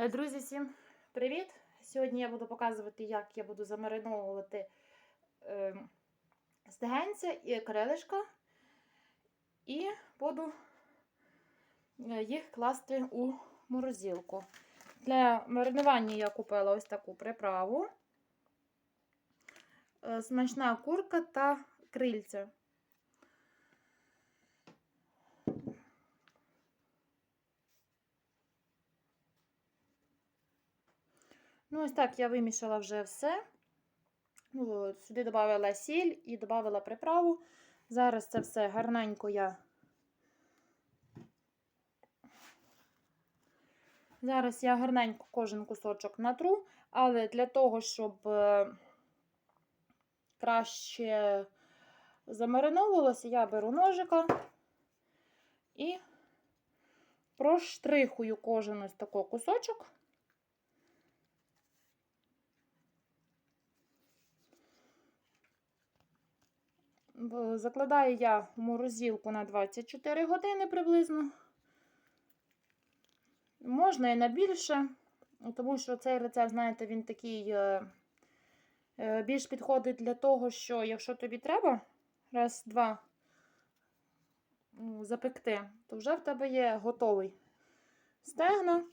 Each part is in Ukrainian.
Е, Друзі, всім привіт! Сьогодні я буду показувати, як я буду замариновувати е, стегенця і крилишка, і буду е, їх класти у морозилку. Для маринування я купила ось таку приправу, е, смачна курка та крильця. Ну, ось так я вимішала вже все. Ну, Сюди додала сіль і додала приправу. Зараз це все гарненько я. Зараз я гарненько кожен кусочок натру, але для того, щоб е, краще замариновувалося, я беру ножика і проштрихую кожен ось такий кусочок. Закладаю я в морозилку на 24 години приблизно. Можна і на більше, тому що цей рецепт, знаєте, він такий е, е, більш підходить для того, що якщо тобі треба раз-два запекти, то вже в тебе є готовий стегна.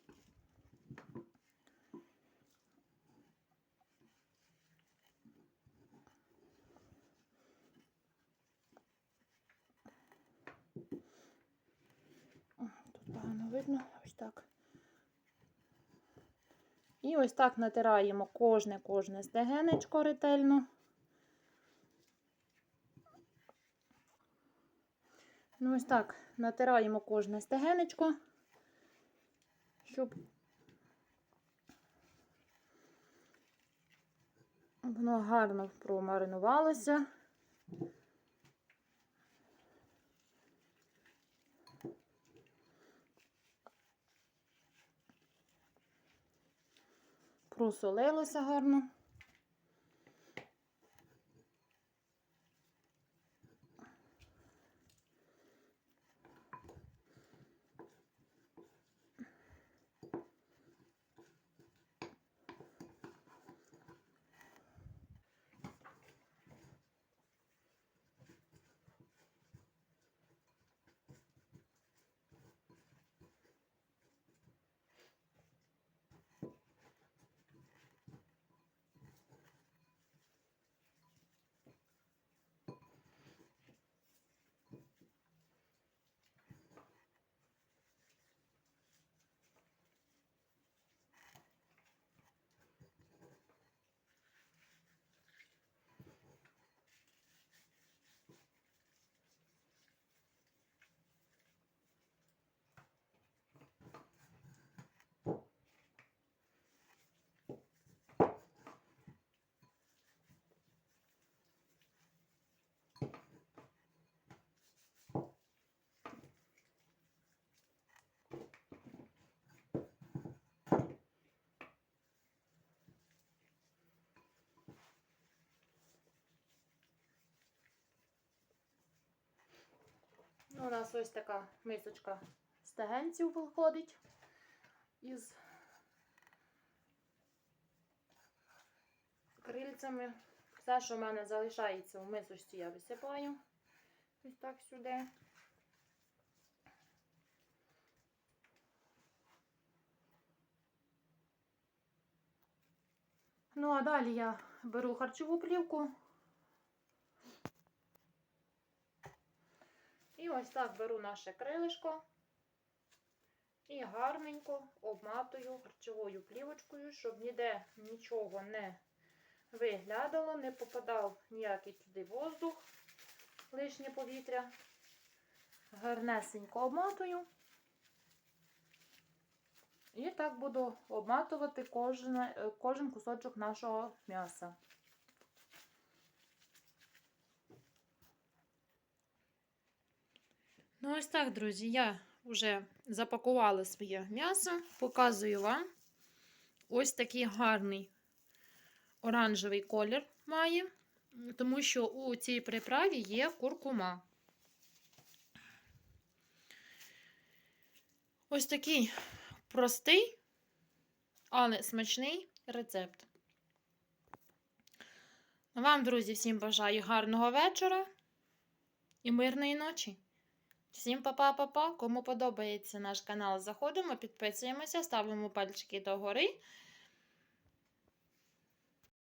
Видно, ось так. І ось так натираємо кожне кожне стегенечко ретельно. Ну, ось так натираємо кожне стегенечко, щоб воно гарно промаринувалося. Просолилося гарно. У нас ось така мисочка стегенців виходить із крильцями. Все, що в мене залишається в мисочці, я висипаю ось так сюди. Ну, а далі я беру харчову плівку. І ось так беру наше крилишко і гарненько обматую харчовою плівочкою, щоб ніде нічого не виглядало, не попадав ніякий туди воздух, лишнє повітря. Гарнесенько обматую. І так буду обматувати кожен, кожен кусочок нашого м'яса. Ну, ось так, друзі, я вже запакувала своє м'ясо, показую вам. Ось такий гарний оранжевий колір має, тому що у цій приправі є куркума. Ось такий простий але смачний рецепт. Вам, друзі, всім бажаю гарного вечора і мирної ночі. Всім па-па-па-па. Кому подобається наш канал, заходимо, підписуємося, ставимо пальчики догори